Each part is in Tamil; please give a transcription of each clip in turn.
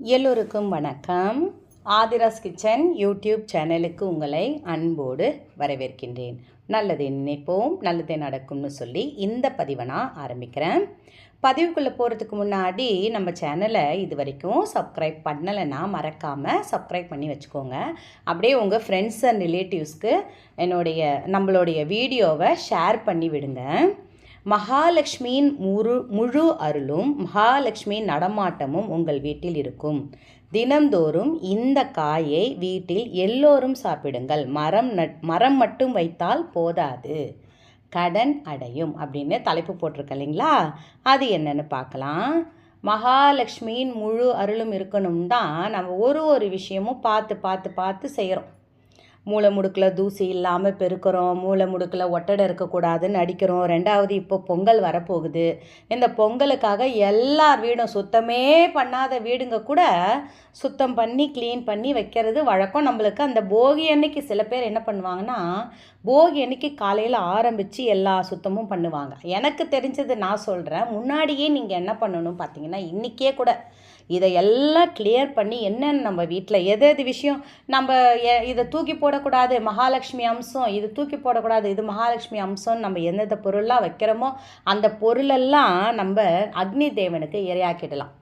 எல்லோருக்கும் வணக்கம். ஆதிராஸ் கிச்சன் யூடியூப் சேனலுக்கு உங்களை அன்போடு வரவேற்கின்றேன். நல்லதை நினைப்போம் நல்லதே நடக்கும்னு சொல்லி இந்த பதிவை நான் ஆரம்பிக்கிறேன். பதிவுக்குள்ளே போகிறதுக்கு முன்னாடி நம்ம சேனலை இது வரைக்கும் சப்ஸ்கிரைப் பண்ணலைன்னா மறக்காமல் சப்ஸ்கிரைப் பண்ணி வச்சுக்கோங்க. அப்படியே உங்கள் ஃப்ரெண்ட்ஸ் அண்ட் ரிலேட்டிவ்ஸ்க்கு என்னுடைய நம்மளுடைய வீடியோவை ஷேர் பண்ணி விடுங்க. மகாலட்சுமியின் முழு முழு அருளும் மகாலட்சுமியின் நடமாட்டமும் உங்கள் வீட்டில் இருக்கும். தினந்தோறும் இந்த காயை வீட்டில் எல்லோரும் சாப்பிடுங்கள். மரம் நட் மரம் மட்டும் வைத்தால் போதாது. கடன் அடையும் அப்படின்னு தலைப்பு போட்டிருக்க இல்லைங்களா? அது என்னென்னு பார்க்கலாம். மகாலட்சுமியின் முழு அருளும் இருக்கணும் தான் நம்ம ஒரு ஒரு விஷயமும் பார்த்து பார்த்து பார்த்து செய்கிறோம் மூளை முடுக்கில் தூசி இல்லாமல் பெருக்கிறோம் மூளை முடுக்கில் ஒட்டடை இருக்கக்கூடாதுன்னு அடிக்கிறோம். ரெண்டாவது இப்போ பொங்கல் வரப்போகுது. இந்த பொங்கலுக்காக எல்லார் வீடும் சுத்தமே பண்ணாத வீடுங்க கூட சுத்தம் பண்ணி க்ளீன் பண்ணி வைக்கிறது வழக்கம். நம்மளுக்கு அந்த போகி அன்னைக்கு சில பேர் என்ன பண்ணுவாங்கன்னா போகி அன்னைக்கு காலையில் ஆரம்பித்து எல்லா சுத்தமும் பண்ணுவாங்க. எனக்கு தெரிஞ்சது நான் சொல்கிறேன் முன்னாடியே நீங்கள் என்ன பண்ணணும் பார்த்தீங்கன்னா இன்றைக்கே கூட இதையெல்லாம் கிளியர் பண்ணி என்னென்னு நம்ம வீட்டில் எது எது விஷயம் நம்ம எ- இதை தூக்கி போடக்கூடாது மகாலட்சுமி அம்சம் இது தூக்கி போடக்கூடாது இது மகாலட்சுமி அம்சம் நம்ம எந்தெந்த பொருள்லாம் வைக்கிறோமோ அந்த பொருளெல்லாம் நம்ம அக்னி தேவனுக்கு இரையாக்கிடலாம்.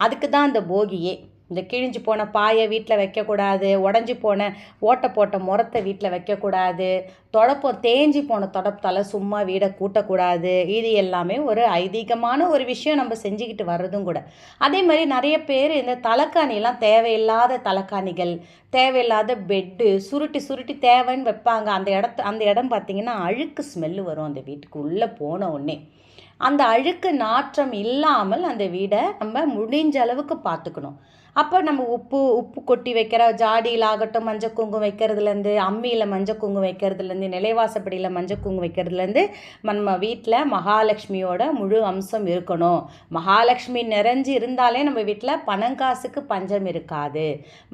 அதுக்கு தான் அந்த போகியே. இந்த கிழிஞ்சு போன பாயை வீட்டில் வைக்கக்கூடாது உடஞ்சி போன ஓட்டை போட்ட முறத்தை வீட்டில் வைக்கக்கூடாது தொடப்பம் தேஞ்சி போன தொடப்பத்தால் சும்மா வீடை கூட்டக்கூடாது இது எல்லாமே ஒரு ஐதீகமான ஒரு விஷயம் நம்ம செஞ்சுக்கிட்டு வர்றதும் கூட. அதே மாதிரி நிறைய பேர் இந்த தலைக்காணிலாம் தேவையில்லாத தலைக்காணிகள் தேவையில்லாத பெட்டு சுருட்டி சுருட்டி தேவைன்னு வைப்பாங்க. அந்த இடத்து அந்த இடம் பார்த்திங்கன்னா அழுக்கு ஸ்மெல்லு வரும் அந்த வீட்டுக்கு உள்ளே போன உடனே. அந்த அழுக்கு நாற்றம் இல்லாமல் அந்த வீடை நம்ம முடிஞ்ச அளவுக்கு பார்த்துக்கணும். அப்போ நம்ம உப்பு உப்பு கொட்டி வைக்கிற ஜாடியில் ஆகட்டும் மஞ்சள் குங்குமம் வைக்கிறதுலேருந்து அம்மியில் மஞ்சள் குங்குமம் வைக்கிறதுலேருந்து நிலைவாசப்படியில் மஞ்சள் குங்குமம் வைக்கிறதுலேருந்து நம்ம வீட்டில் மகாலட்சுமியோட முழு அம்சம் இருக்கணும். மகாலட்சுமி நிறைஞ்சு இருந்தாலே நம்ம வீட்டில் பணங்காசுக்கு பஞ்சம் இருக்காது.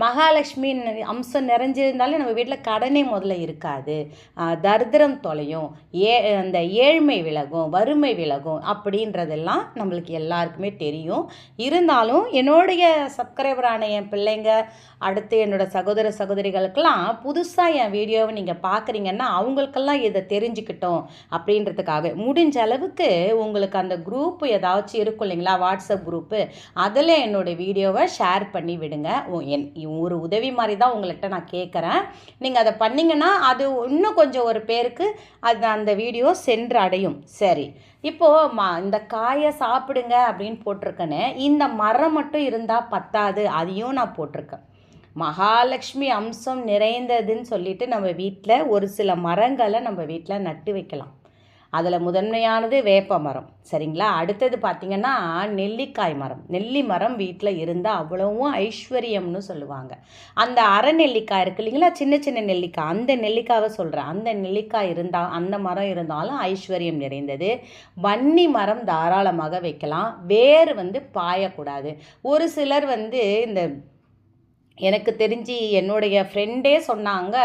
மகாலட்சுமி அம்சம் நிறைஞ்சிருந்தாலே நம்ம வீட்டில் கடனே முதல்ல இருக்காது. தரித்திரம் தொலையும் ஏ அந்த ஏழ்மை விலகும் வறுமை விலகும் அப்படின்றதெல்லாம் நம்மளுக்கு எல்லாருக்குமே தெரியும். இருந்தாலும் என்னுடைய சப்ஸ்கிரைபரான என் பிள்ளைங்க அடுத்து என்னோட சகோதர சகோதரிகளுக்கெல்லாம் புதுசாக என் வீடியோவை நீங்கள் பார்க்குறீங்கன்னா அவங்களுக்கெல்லாம் இதை தெரிஞ்சுக்கிட்டோம் அப்படின்றதுக்காக. முடிஞ்ச அளவுக்கு உங்களுக்கு அந்த குரூப் ஏதாச்சும் இருக்கும் இல்லைங்களா? வாட்ஸ்அப் குரூப்பு அதில் என்னோட வீடியோவை ஷேர் பண்ணி விடுங்க. என் ஒரு உதவி மாதிரி தான் உங்கள்கிட்ட நான் கேட்குறேன். நீங்கள் அதை பண்ணீங்கன்னா அது இன்னும் கொஞ்சம் ஒரு பேருக்கு அது அந்த வீடியோ சென்று அடையும் சரி. இப்போது மா இந்த காயை சாப்பிடுங்க அப்படின்னு போட்டிருக்கேனே இந்த மரம் மட்டும் இருந்தால் பத்தாது அதையும் நான் போட்டிருக்கேன். மகாலட்சுமி அம்சம் நிறைந்ததுன்னு சொல்லிட்டு நம்ம வீட்டில் ஒரு சில மரங்களை நம்ம வீட்டில் நட்டு வைக்கலாம். அதில் முதன்மையானது வேப்ப மரம். சரிங்களா? அடுத்தது பார்த்திங்கன்னா நெல்லிக்காய் மரம். நெல்லி மரம் வீட்டில் இருந்தால் அவ்வளவும் ஐஸ்வர்யம்னு சொல்லுவாங்க. அந்த அரை நெல்லிக்காய் இருக்கு இல்லைங்களா? சின்ன சின்ன நெல்லிக்காய். அந்த நெல்லிக்காவை சொல்கிறேன் அந்த நெல்லிக்காய் இருந்தால் அந்த மரம் இருந்தாலும் ஐஸ்வர்யம் நிறைந்தது. வன்னி மரம் தாராளமாக வைக்கலாம். வேர் வந்து பாயக்கூடாது. ஒரு சிலர் வந்து இந்த எனக்கு தெரிஞ்சு என்னுடைய ஃப்ரெண்டே சொன்னாங்க.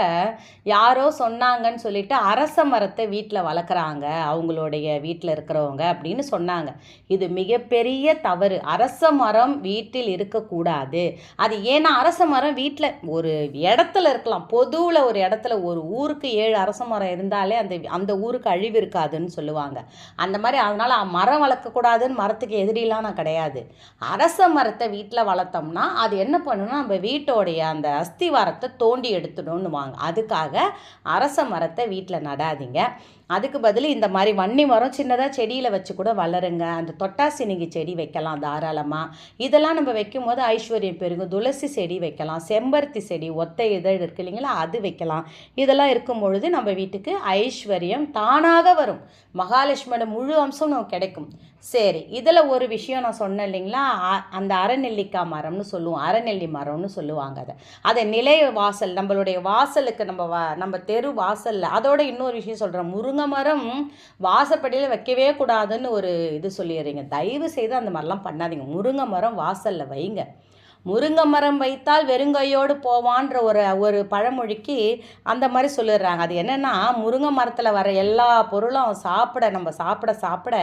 யாரோ சொன்னாங்கன்னு சொல்லிட்டு அரச மரத்தை வீட்டில் வளர்க்குறாங்க. அவங்களுடைய வீட்டில் இருக்கிறவங்க அப்படின்னு சொன்னாங்க. இது மிகப்பெரிய தவறு. அரச மரம் வீட்டில் இருக்கக்கூடாது. அது ஏன்னா அரச மரம் வீட்டில் ஒரு இடத்துல இருக்கலாம். பொதுவில் ஒரு இடத்துல ஒரு ஊருக்கு ஏழு அரச மரம் இருந்தாலே அந்த அந்த ஊருக்கு அழிவு இருக்காதுன்னு சொல்லுவாங்க. அந்த மாதிரி அதனால் மரம் வளர்க்கக்கூடாதுன்னு மரத்துக்கு எதிரிலாம் நான் கிடையாது. அரச மரத்தை வீட்டில் வளர்த்தோம்னா அது என்ன பண்ணணும்னா நம்ம வீட்டோடைய அந்த அஸ்திவாரத்தை தோண்டி எடுத்துடணும்னுவாங்க அதுக்காக அரச மரத்தை வீட்டில் நடாதீங்க. அதுக்கு பதில் இந்த மாதிரி வன்னி மரம் சின்னதாக செடியில் வச்சு கூட வளருங்க. அந்த தொட்டாசினிங்கி செடி வைக்கலாம் தாராளமாக இதெல்லாம் நம்ம வைக்கும்போது ஐஸ்வர்யம் பெருகும் துளசி செடி வைக்கலாம். செம்பருத்தி செடி ஒத்த இதழ் இருக்கு இல்லைங்களா? அது வைக்கலாம். இதெல்லாம் இருக்கும் பொழுது நம்ம வீட்டுக்கு ஐஸ்வர்யம் தானாக வரும். மகாலட்சுமியோட முழு அம்சம் நமக்கு கிடைக்கும். சரி இதில் ஒரு விஷயம் நான் சொன்னேன் இல்லைங்களா? அ- அந்த அரைநெல்லிக்காய் மரம்னு சொல்லுவோம். அரைநெல்லி மரம்னு சொல்லுவாங்க அதை. அதை நிலை வாசல் நம்மளுடைய வாசலுக்கு நம்ம வா நம்ம தெரு வாசலில் அதோட இன்னொரு விஷயம் சொல்கிறேன் முருங்கை முருங்கை மரம் வாசப்படியில் வைக்கவே கூடாதுன்னு ஒரு இது சொல்லிடுறீங்க. தயவு செய்து அந்த மாதிரிலாம் பண்ணாதீங்க. முருங்கை மரம் வாசலில் வைங்க. முருங்கை மரம் வைத்தால் வெறுங்கையோடு போவான்ற ஒரு ஒரு பழமொழிக்கு அந்த மாதிரி சொல்லிடுறாங்க. அது என்னென்னா முருங்கை மரத்தில் வர எல்லா பொருளும் சாப்பிட நம்ம சாப்பிட சாப்பிட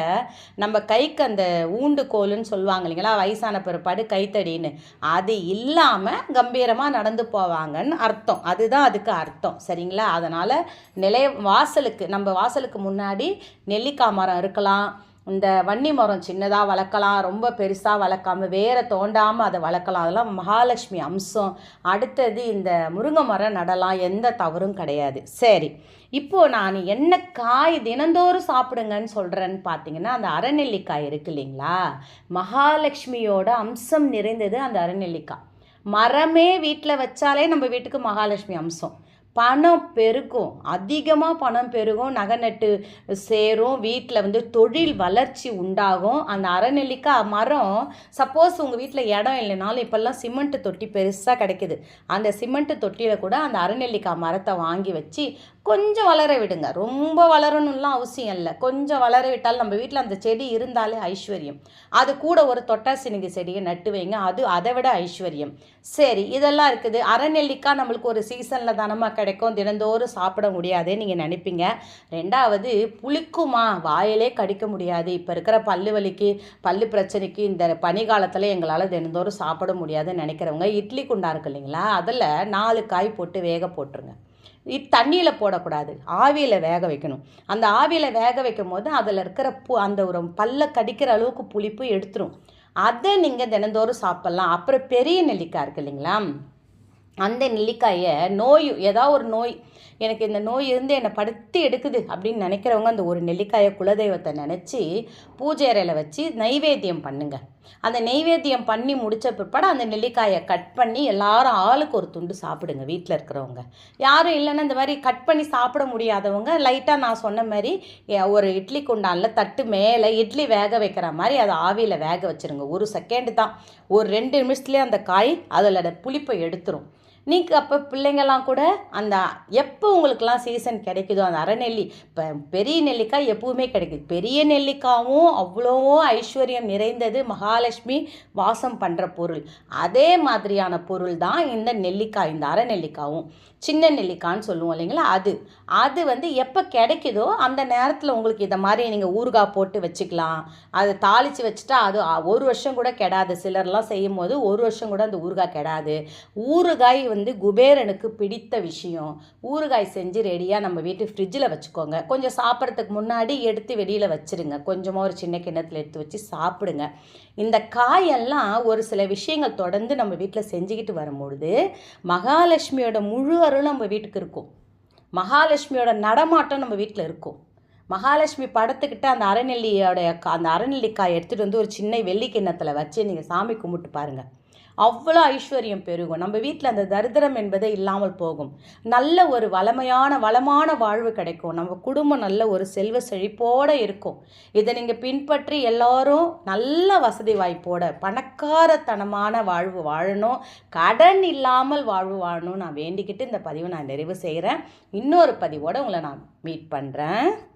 நம்ம கைக்கு அந்த ஊண்டுகோலுன்னு சொல்லுவாங்க இல்லைங்களா வயசான பிற்பாடு கைத்தடின்னு. அது இல்லாமல் கம்பீரமாக நடந்து போவாங்கன்னு அர்த்தம். அதுதான் அதுக்கு அர்த்தம். சரிங்களா? அதனால் நிலைய வாசலுக்கு நம்ம வாசலுக்கு முன்னாடி நெல்லிக்காய் மரம் இருக்கலாம். இந்த வன்னி மரம் சின்னதாக வளர்க்கலாம் ரொம்ப பெருசாக வளர்க்காம வேற தோண்டாமல் அதை வளர்க்கலாம். அதெல்லாம் மகாலட்சுமி அம்சம். அடுத்தது இந்த முருங்கை மரம் நடலாம் எந்த தவறும் கிடையாது. சரி இப்போது நான் என்ன காய் தினந்தோறும் சாப்பிடுங்கன்னு சொல்கிறேன்னு பார்த்தீங்கன்னா அந்த அரைநெல்லிக்காய் இருக்கு இல்லைங்களா? மகாலட்சுமியோட அம்சம் நிறைந்தது அந்த அரைநெல்லிக்காய் மரமே வீட்டில் வச்சாலே நம்ம வீட்டுக்கு மகாலட்சுமி அம்சம். பணம் பெருகும். அதிகமாக பணம் பெருகும் நகை நட்டு சேரும் வீட்டில் வந்து தொழில் வளர்ச்சி உண்டாகும். அந்த அரைநெல்லிக்காய் மரம் சப்போஸ் உங்கள் வீட்டில் இடம் இல்லைனாலும் இப்போல்லாம் சிமெண்ட்டு தொட்டி பெருசாக கிடைக்குது. அந்த சிமெண்ட்டு தொட்டியில் கூட அந்த அரைநெல்லிக்காய் மரத்தை வாங்கி வச்சு கொஞ்சம் வளர விடுங்க. ரொம்ப வளரணும்லாம் அவசியம் இல்லை. கொஞ்சம் வளர விட்டால் நம்ம வீட்டில் அந்த செடி இருந்தாலே ஐஸ்வர்யம். அது கூட ஒரு தொட்டாசினிங்கி செடியை நட்டு வைங்க. அது அதை விட ஐஸ்வர்யம். சரி இதெல்லாம் இருக்குது. அரைநெல்லிக்காய் நம்மளுக்கு ஒரு சீசனில் தானமாக கிடைக்கும். தினந்தோறும் சாப்பிட முடியாதுன்னு நீங்கள் நினைப்பீங்க. ரெண்டாவது புளிக்குமா? வாயிலே கடிக்க முடியாது. இப்போ இருக்கிற பல்லு வலிக்கு பல்லு பிரச்சனைக்கு இந்த பனிகாலத்தில் எங்களால் தினந்தோறும் சாப்பிட முடியாதுன்னு நினைக்கிறவங்க இட்லி குண்டா இருக்கு இல்லைங்களா? அதில் நாலு காய் போட்டு வேக போட்டுருங்க. தண்ணியில் போடக்கூடாது. ஆவியில் வேக வைக்கணும். அந்த ஆவியில் வேக வைக்கும் போது அதில் இருக்கிற பு அந்த ஒரு பல்ல கடிக்கிற அளவுக்கு புளிப்பு எடுத்துரும். அதை நீங்கள் தினந்தோறும் சாப்பிட்லாம். அப்புறம் பெரிய நெல்லிக்காய் இருக்கு இல்லைங்களா? அந்த நெல்லிக்காயை நோய் ஏதாவது ஒரு நோய் எனக்கு இந்த நோய் இருந்து என்னை படுத்தி எடுக்குது அப்படின்னு நினைக்கிறவங்க அந்த ஒரு நெல்லிக்காயை குலதெய்வத்தை நினச்சி பூஜை அறையில் வச்சு நைவேத்தியம் பண்ணுங்கள் அந்த நெய்வேத்தியம் பண்ணி முடித்த பிற்பாடு அந்த நெல்லிக்காயை கட் பண்ணி எல்லாரும் ஆளுக்கு ஒரு துண்டு சாப்பிடுங்க வீட்டில் இருக்கிறவங்க. யாரும் இல்லைன்னா இந்த மாதிரி கட் பண்ணி சாப்பிட முடியாதவங்க லைட்டாக நான் சொன்ன மாதிரி ஒரு இட்லி குண்டானில் தட்டு மேலே இட்லி வேக வைக்கிற மாதிரி அதை ஆவியில் வேக வச்சிருங்க. ஒரு செகண்டு தான். ஒரு ரெண்டு நிமிஷத்துலேயே அந்த காய் அதில் புளிப்பை எடுத்துரும். நீங்கள் அப்போ பிள்ளைங்கள்லாம் கூட அந்த எப்போ உங்களுக்கெல்லாம் சீசன் கிடைக்குதோ அந்த அரைநெல்லி இப்போ பெரிய நெல்லிக்காய் எப்பவுமே கிடைக்குது. பெரிய நெல்லிக்காவும் அவ்வளோவோ ஐஸ்வர்யம் நிறைந்தது மகாலட்சுமி வாசம் பண்ணுற பொருள். அதே மாதிரியான பொருள் தான் இந்த நெல்லிக்காய் இந்த அரை நெல்லிக்காவும். சின்ன நெல்லிக்காய்ன்னு சொல்லுவோம் இல்லைங்களா? அது. அது வந்து எப்போ கிடைக்குதோ அந்த நேரத்தில் உங்களுக்கு இதை மாதிரி நீங்கள் ஊறுகாய் போட்டு வச்சுக்கலாம். அதை தாளித்து வச்சுட்டா அது ஒரு வருஷம் கூட கெடாது. சிலர்லாம் செய்யும் போது ஒரு வருஷம் கூட அந்த ஊறுகாய் கெடாது. ஊறுகாய் வந்து குபேரனுக்கு பிடித்த விஷயம் ஊறுகாய் செஞ்சு ரெடியாக நம்ம வீட்டு ஃப்ரிட்ஜில் வச்சுக்கோங்க. கொஞ்சம் சாப்பிட்றதுக்கு முன்னாடி எடுத்து வெளியில் வச்சுருங்க. கொஞ்சமாக ஒரு சின்ன கிண்ணத்தில் எடுத்து வச்சு சாப்பிடுங்க. இந்த காயெல்லாம் ஒரு சில விஷயங்கள் தொடர்ந்து நம்ம வீட்டில் செஞ்சுக்கிட்டு வரும்பொழுது மகாலட்சுமியோட முழு அருள் நம்ம வீட்டுக்கு இருக்கும். மகாலட்சுமியோட நடமாட்டம் நம்ம வீட்டில் இருக்கும். மகாலட்சுமி படத்துக்கிட்ட அந்த அரைநெல்லியோட கா- அந்த அரைநெல்லிக்காய் எடுத்துகிட்டு வந்து ஒரு சின்ன வெள்ளி கிண்ணத்தில் வச்சு நீங்கள் சாமி கும்பிட்டு பாருங்கள் அவ்வளோ ஐஸ்வர்யம் பெருகும். நம்ம வீட்டில் அந்த தரித்திரம் என்பதே இல்லாமல் போகும். நல்ல ஒரு வளமையான வளமான வாழ்வு கிடைக்கும். நம்ம குடும்பம் நல்ல ஒரு செல்வ செழிப்போடு இருக்கும். இதை நீங்கள் பின்பற்றி எல்லாரும் நல்ல வசதி வாய்ப்போட பணக்காரத்தனமான வாழ்வு வாழணும். கடன் இல்லாமல் வாழ்வு வாழணும் நான் வேண்டிக்கிட்டு இந்த பதிவை நான் நிறைவு செய்கிறேன். இன்னொரு பதிவோடு உங்களை நான் மீட் பண்ணுறேன்